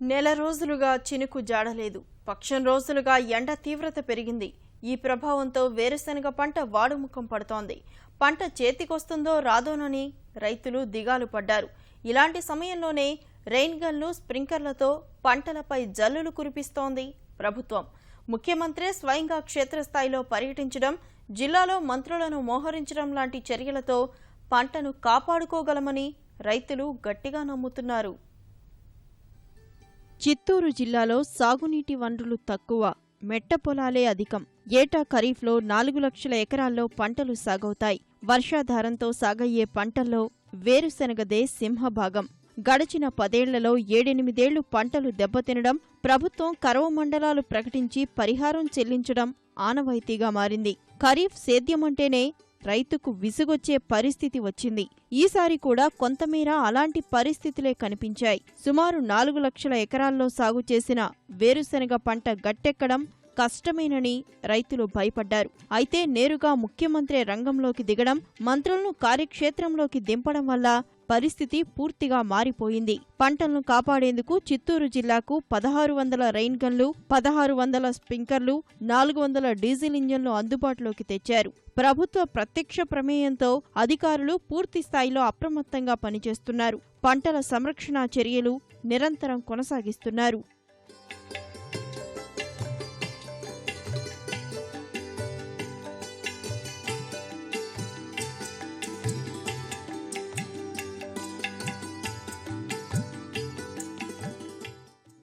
నెల రోజులుగా చినుకు జాడలేదు. పక్షం రోజులుగా ఎండ తీవ్రత పెరిగింది. ఈ ప్రభావంతో వేరుశనగ పంట వాడుముఖం పడుతోంది. పంట చేతికొస్తుందో రాదోనని రైతులు దిగాలు పడ్డారు. ఇలాంటి సమయంలోనే రెయిన్ గన్లు స్ప్రింకర్లతో పంటలపై జల్లులు కురిపిస్తోంది ప్రభుత్వం. ముఖ్యమంత్రి స్వయంగా క్షేత్రస్థాయిలో పర్యటించడం జిల్లాలో మంత్రులను మోహరించడం లాంటి చర్యలతో పంటను కాపాడుకోగలమని రైతులు గట్టిగా నమ్ముతున్నారు. చిత్తూరు జిల్లాలో సాగునీటి వనరులు తక్కువ మెట్ట పొలాలే అధికం. ఏటా ఖరీఫ్లో నాలుగు లక్షల ఎకరాల్లో పంటలు సాగవుతాయి. వర్షాధారంతో సాగయ్యే పంటల్లో వేరుశెనగదే సింహభాగం. గడిచిన పదేళ్ళలో ఏడెనిమిదేళ్ళు పంటలు దెబ్బతినడం ప్రభుత్వం కరవ మండలాలు ప్రకటించి పరిహారం చెల్లించడం ఆనవాయితీగా మారింది. ఖరీఫ్ సేద్యమంటేనే రైతుకు విసుగొచ్చే పరిస్థితి వచ్చింది. ఈసారి కూడా కొంతమేర అలాంటి పరిస్థితులే కనిపించాయి. సుమారు నాలుగు లక్షల ఎకరాల్లో సాగు చేసిన వేరుశెనగ పంట గట్టెక్కడం కష్టమేనని రైతులు భయపడ్డారు. అయితే నేరుగా ముఖ్యమంత్రి రంగంలోకి దిగడం మంత్రులను కార్యక్షేత్రంలోకి దింపడం వల్ల పరిస్థితి పూర్తిగా మారిపోయింది. పంటలను కాపాడేందుకు చిత్తూరు జిల్లాకు పదహారు వందల రైన్ గన్లు పదహారు వందల స్ప్రింకర్లు నాలుగు వందల డీజిల్ ఇంజన్లు అందుబాటులోకి తెచ్చారు. ప్రభుత్వ ప్రత్యక్ష ప్రమేయంతో అధికారులు పూర్తి స్థాయిలో అప్రమత్తంగా పనిచేస్తున్నారు. పంటల సంరక్షణ చర్యలు నిరంతరం కొనసాగిస్తున్నారు.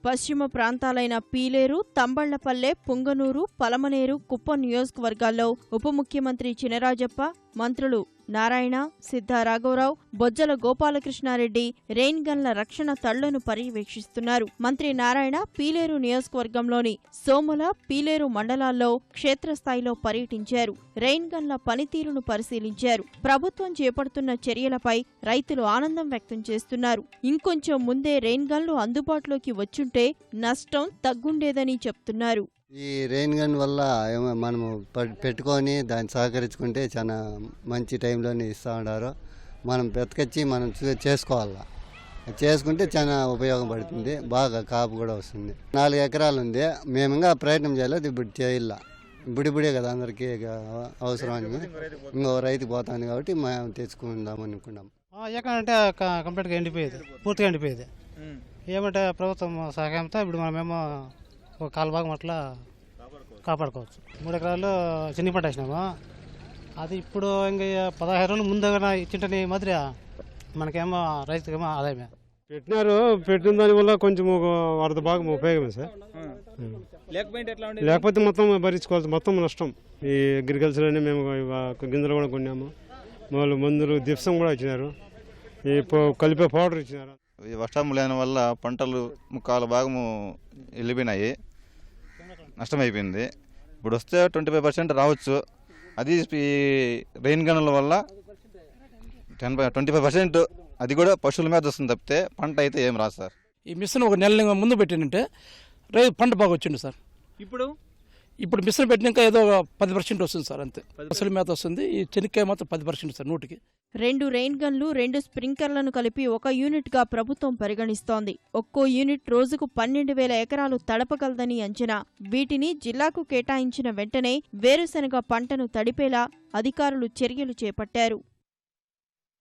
పశ్చిమ ప్రాంతాలైన పీలేరు తంబళ్ళపల్లె పుంగనూరు పలమనేరు కుప్పం నియోజకవర్గాల్లో ఉప ముఖ్యమంత్రి చినరాజప్ప మంత్రులు నారాయణ సిద్ధా రాఘవరావు బొజ్జల గోపాలకృష్ణారెడ్డి రెయిన్ గన్ల రక్షణ తళ్ళను పర్యవేక్షిస్తున్నారు. మంత్రి నారాయణ పీలేరు నియోజకవర్గంలోని సోముల పీలేరు మండలాల్లో క్షేత్రస్థాయిలో పర్యటించారు. రెయిన్ గన్ల పనితీరును పరిశీలించారు. ప్రభుత్వం చేపడుతున్న చర్యలపై రైతులు ఆనందం వ్యక్తం చేస్తున్నారు. ఇంకొంచెం ముందే రెయిన్ గన్లు అందుబాటులోకి వచ్చుంటే నష్టం తగ్గుండేదని చెప్తున్నారు. ఈ రెయిన్ గన్ వల్ల ఏమో మనము ప- పెట్టుకొని దాన్ని సహకరించుకుంటే చాలా మంచి టైంలోనే ఇస్తూ ఉన్నారు. మనం బతకచ్చి మనం చూ- చేసుకోవాలా. చేసుకుంటే చాలా ఉపయోగపడుతుంది బాగా కాపు కూడా వస్తుంది. నాలుగు ఎకరాలు ఉంది. మేము ఇంకా ప్రయత్నం చేయలేదు. ఇప్పుడు చేయాల ఇప్పుడిప్పుడే కదా అందరికీ అవసరం అని. ఇంకో రైతు పోతుంది కాబట్టి మేము తెచ్చుకుందాం అనుకున్నాం. ఎక్కడంటే కంప్లీట్గా ఎండిపోయేది. పూర్తిగా ఎండిపోయేది. ఏమంటే ప్రభుత్వం సహాయంతో ఇప్పుడు మనమేమో ఒక కాలు భాగం అట్లా కాపాడుకోవచ్చు. మూడు ఎకరాలు చిన్ని పంట వేసినాము? అది ఇప్పుడు ఇంకా పదహారు రోజులు ముందుగా ఇచ్చింటే మాదిరి మనకేమో రైతుకేమో ఆదాయమే. పెట్టినారు పెట్టిన దాని వల్ల కొంచెం అర్ధ భాగం ఉపయోగమే సార్. లేకపోతే మొత్తం భరించుకోవాల్సి మొత్తం నష్టం. ఈ అగ్రికల్చర్ అని మేము గింజలు కూడా కొన్నాము. వాళ్ళు మందులు దిప్సం కూడా ఇచ్చినారు. ఈ పో- కలిపే పౌడర్ ఇచ్చినారు. వర్షం లేని వల్ల పంటలు ముక్కాల భాగము వెళ్ళిపోయినాయి. నష్టమైపోయింది. ఇప్పుడు వస్తే ట్వంటీ ఫైవ్ పర్సెంట్ రావచ్చు. అది ఈ రెయిన్ గన్నుల వల్ల టెన్ ట్వంటీ ఫైవ్ పర్సెంట్ అది కూడా పశువుల మీద వస్తుంది తప్పితే పంట అయితే ఏం రాదు సార్. ఈ మిషన్ ఒక నెల ముందు పెట్టినంటే రైతు పంట బాగా వచ్చింది సార్. ఇప్పుడు ఇప్పుడు మిషన్ పెట్టినాక ఏదో ఒక పది పర్సెంట్ వస్తుంది సార్ అంతే. అసలు మేత వస్తుంది. ఈ చెనిక్కాయ మాత్రం పది పర్సెంట్ సార్ నూటికి. రెండు రెయిన్ గన్లు రెండు స్ప్రింకర్లను కలిపి ఒక యూనిట్గా ప్రభుత్వం పరిగణిస్తోంది. ఒక్కో యూనిట్ రోజుకు పన్నెండు వేల ఎకరాలు తడపగలదని అంచనా. వీటిని జిల్లాకు కేటాయించిన వెంటనే వేరుశెనగ పంటను తడిపేలా అధికారులు చర్యలు చేపట్టారు.